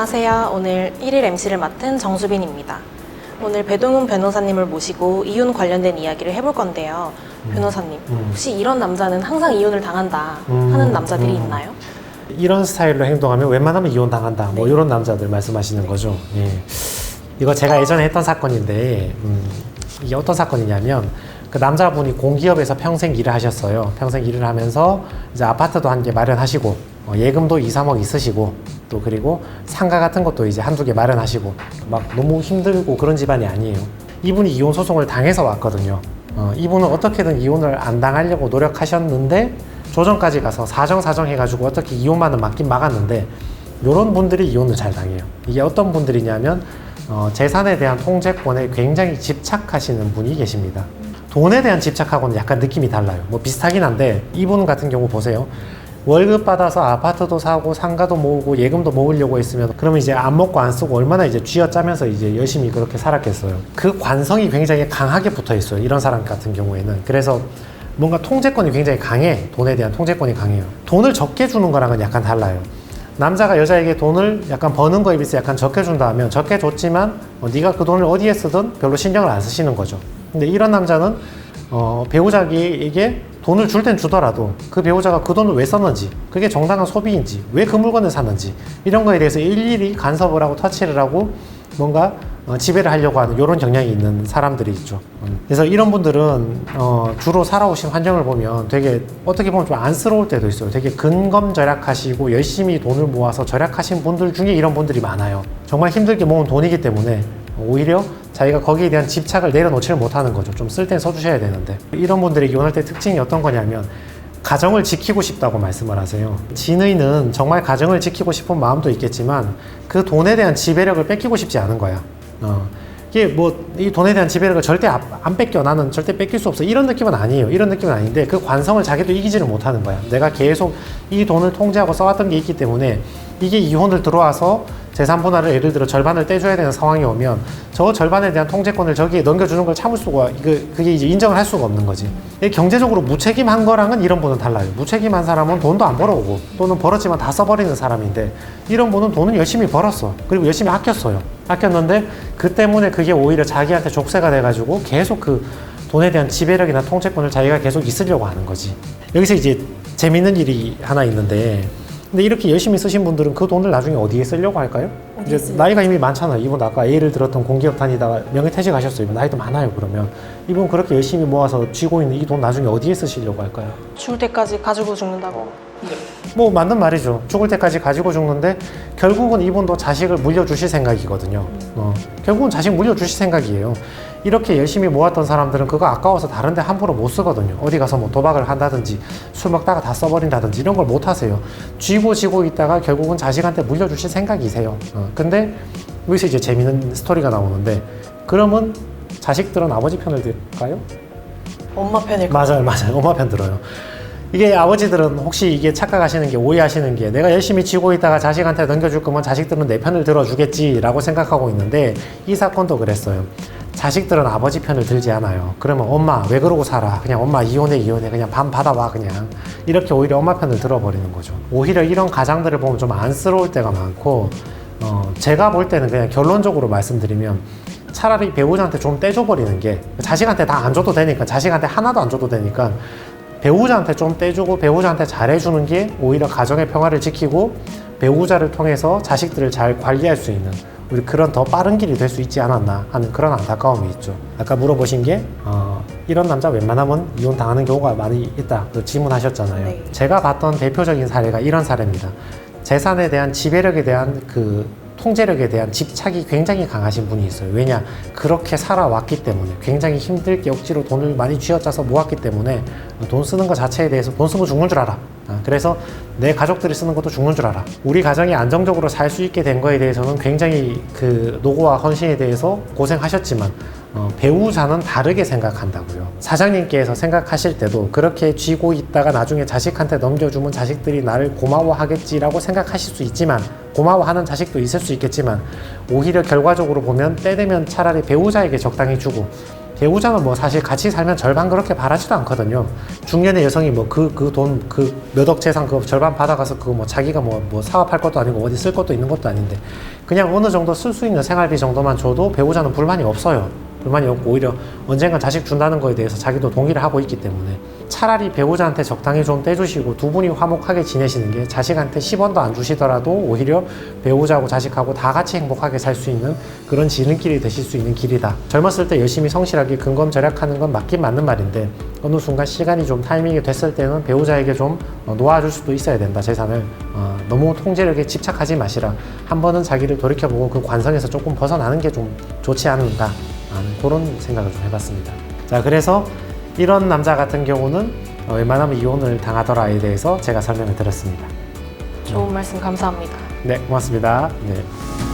안녕하세요. 오늘 1일 MC를 맡은 정수빈입니다. 오늘 배동훈 변호사님을 모시고 이혼 관련된 이야기를 해볼 건데요. 변호사님, 음. 혹시 이런 남자는 항상 이혼을 당한다 음, 하는 남자들이 음. 있나요? 이런 스타일로 행동하면 웬만하면 이혼 당한다. 뭐 네. 이런 남자들 말씀하시는 거죠. 예. 이거 제가 예전에 했던 사건인데 음, 이게 어떤 사건이냐면 그 남자분이 공기업에서 평생 일을 하셨어요. 평생 일을 하면서 이제 아파트도 한 개 마련하시고 어, 예금도 2, 3억 있으시고 또 그리고 상가 같은 것도 이제 한두 개 마련하시고 막 너무 힘들고 그런 집안이 아니에요. 이분이 이혼 소송을 당해서 왔거든요. 어, 이분은 어떻게든 이혼을 안 당하려고 노력하셨는데 조정까지 가서 사정사정 해가지고 어떻게 이혼만은 막긴 막았는데 이런 분들이 이혼을 잘 당해요. 이게 어떤 분들이냐면 어, 재산에 대한 통제권에 굉장히 집착하시는 분이 계십니다. 돈에 대한 집착하고는 약간 느낌이 달라요. 뭐 비슷하긴 한데 이분 같은 경우 보세요. 월급 받아서 아파트도 사고 상가도 모으고 예금도 모으려고 했으면 그러면 이제 안 먹고 안 쓰고 얼마나 이제 쥐어짜면서 이제 열심히 그렇게 살았겠어요. 그 관성이 굉장히 강하게 붙어 있어요. 이런 사람 같은 경우에는. 그래서 뭔가 통제권이 굉장히 강해. 돈에 대한 통제권이 강해요. 돈을 적게 주는 거랑은 약간 달라요. 남자가 여자에게 돈을 약간 버는 거에 비해서 약간 적게 준다 하면 적게 줬지만 어, 네가 그 돈을 어디에 쓰든 별로 신경을 안 쓰시는 거죠. 근데 이런 남자는 어, 배우자에게 돈을 줄 땐 주더라도 그 배우자가 그 돈을 왜 썼는지 그게 정당한 소비인지 왜 그 물건을 샀는지 이런 거에 대해서 일일이 간섭을 하고 터치를 하고 뭔가 어, 지배를 하려고 하는 이런 경향이 있는 사람들이 있죠. 음. 그래서 이런 분들은 어, 주로 살아오신 환경을 보면 되게 어떻게 보면 좀 안쓰러울 때도 있어요. 되게 근검 절약하시고 열심히 돈을 모아서 절약하신 분들 중에 이런 분들이 많아요. 정말 힘들게 모은 돈이기 때문에 오히려 자기가 거기에 대한 집착을 내려놓지를 못하는 거죠. 좀 쓸 땐 써주셔야 되는데 이런 분들이 이혼할 때 특징이 어떤 거냐면 가정을 지키고 싶다고 말씀을 하세요. 진의는 정말 가정을 지키고 싶은 마음도 있겠지만 그 돈에 대한 지배력을 뺏기고 싶지 않은 거야. 어. 이게 뭐 이 돈에 대한 지배력을 절대 안- 안 뺏겨 나는 절대 뺏길 수 없어 이런 느낌은 아니에요 이런 느낌은 아닌데 그 관성을 자기도 이기지를 못하는 거야 내가 계속 이 돈을 통제하고 써왔던 게 있기 때문에 이게 이혼을 들어와서 재산 분할을 예를 들어 절반을 떼줘야 되는 상황이 오면 저 절반에 대한 통제권을 저기에 넘겨주는 걸 참을 수가 이거 그게 이제 인정을 할 수가 없는 거지. 이게 경제적으로 무책임한 거랑은 이런 분은 달라요. 무책임한 사람은 돈도 안 벌어오고 또는 벌었지만 다 써버리는 사람인데 이런 분은 돈은 열심히 벌었어. 그리고 열심히 아꼈어요. 아꼈는데 그 때문에 그게 오히려 자기한테 족쇄가 돼가지고 계속 그 돈에 대한 지배력이나 통제권을 자기가 계속 있으려고 하는 거지. 여기서 이제 재밌는 일이 하나 있는데, 근데 이렇게 열심히 쓰신 분들은 그 돈을 나중에 어디에 쓰려고 할까요? 어디에 이제 쓰려고? 나이가 이미 많잖아요. 이분 아까 A를 들었던 공기업 다니다가 명예퇴직 하셨어요. 이분 나이도 많아요. 그러면 이분 그렇게 열심히 모아서 쥐고 있는 이 돈 나중에 어디에 쓰시려고 할까요? 죽을 때까지 가지고 죽는다고. 뭐 맞는 말이죠. 죽을 때까지 가지고 죽는데 결국은 이분도 자식을 물려주실 생각이거든요. 어, 결국은 자식 물려주실 생각이에요. 이렇게 열심히 모았던 사람들은 그거 아까워서 다른데 함부로 못 쓰거든요. 어디 가서 뭐 도박을 한다든지 술 먹다가 다 써버린다든지 이런 걸 못 하세요. 쥐고 지고 있다가 결국은 자식한테 물려주실 생각이세요. 어, 근데 여기서 이제 재밌는 스토리가 나오는데 그러면 자식들은 아버지 편을 들까요? 엄마 편일까? 맞아요, 맞아요. 엄마 편 들어요. 이게 아버지들은 혹시 이게 착각하시는 게 오해하시는 게 내가 열심히 쥐고 있다가 자식한테 넘겨줄 거면 자식들은 내 편을 들어주겠지라고 생각하고 있는데 이 사건도 그랬어요. 자식들은 아버지 편을 들지 않아요. 그러면 엄마 왜 그러고 살아? 그냥 엄마 이혼해 이혼해 그냥 반 받아와 그냥 이렇게 오히려 엄마 편을 들어버리는 거죠. 오히려 이런 가장들을 보면 좀 안쓰러울 때가 많고 어, 제가 볼 때는 그냥 결론적으로 말씀드리면 차라리 배우자한테 좀 떼줘 버리는 게 자식한테 다 안 줘도 되니까 자식한테 하나도 안 줘도 되니까 배우자한테 좀 떼주고 배우자한테 잘해주는 게 오히려 가정의 평화를 지키고 배우자를 통해서 자식들을 잘 관리할 수 있는 우리 그런 더 빠른 길이 될 수 있지 않았나 하는 그런 안타까움이 있죠. 아까 물어보신 게 어, 이런 남자 웬만하면 이혼 당하는 경우가 많이 있다 그 질문하셨잖아요. 네. 제가 봤던 대표적인 사례가 이런 사례입니다. 재산에 대한 지배력에 대한 그 통제력에 대한 집착이 굉장히 강하신 분이 있어요. 왜냐? 그렇게 살아왔기 때문에 굉장히 힘들게 억지로 돈을 많이 쥐어짜서 모았기 때문에 돈 쓰는 것 자체에 대해서 돈 쓰면 죽는 줄 알아. 아, 그래서 내 가족들이 쓰는 것도 죽는 줄 알아. 우리 가정이 안정적으로 살 수 있게 된 거에 대해서는 굉장히 그 노고와 헌신에 대해서 고생하셨지만 어, 배우자는 다르게 생각한다고요. 사장님께서 생각하실 때도 그렇게 쥐고 있다가 나중에 자식한테 넘겨주면 자식들이 나를 고마워하겠지라고 생각하실 수 있지만 고마워하는 자식도 있을 수 있겠지만 오히려 결과적으로 보면 때 되면 차라리 배우자에게 적당히 주고 배우자는 뭐 사실 같이 살면 절반 그렇게 바라지도 않거든요. 중년의 여성이 뭐 그 그 돈 그 몇억 재산 그 절반 받아가서 그거 뭐 자기가 뭐 뭐 사업할 것도 아니고 어디 쓸 것도 있는 것도 아닌데 그냥 어느 정도 쓸 수 있는 생활비 정도만 줘도 배우자는 불만이 없어요. 불만이 없고 오히려 언젠간 자식 준다는 거에 대해서 자기도 동의를 하고 있기 때문에 차라리 배우자한테 적당히 좀 떼주시고 두 분이 화목하게 지내시는 게 자식한테 10원도 안 주시더라도 오히려 배우자하고 자식하고 다 같이 행복하게 살 수 있는 그런 지름길이 되실 수 있는 길이다. 젊었을 때 열심히 성실하게 근검 절약하는 건 맞긴 맞는 말인데 어느 순간 시간이 좀 타이밍이 됐을 때는 배우자에게 좀 어, 놓아줄 수도 있어야 된다. 재산을 어, 너무 통제력에 집착하지 마시라. 한 번은 자기를 돌이켜보고 그 관성에서 조금 벗어나는 게 좀 좋지 않은가 하는 그런 생각을 좀 해봤습니다. 자 그래서 이런 남자 같은 경우는 어, 웬만하면 이혼을 당하더라에 대해서 제가 설명을 드렸습니다. 좋은 말씀 감사합니다. 네, 고맙습니다. 네.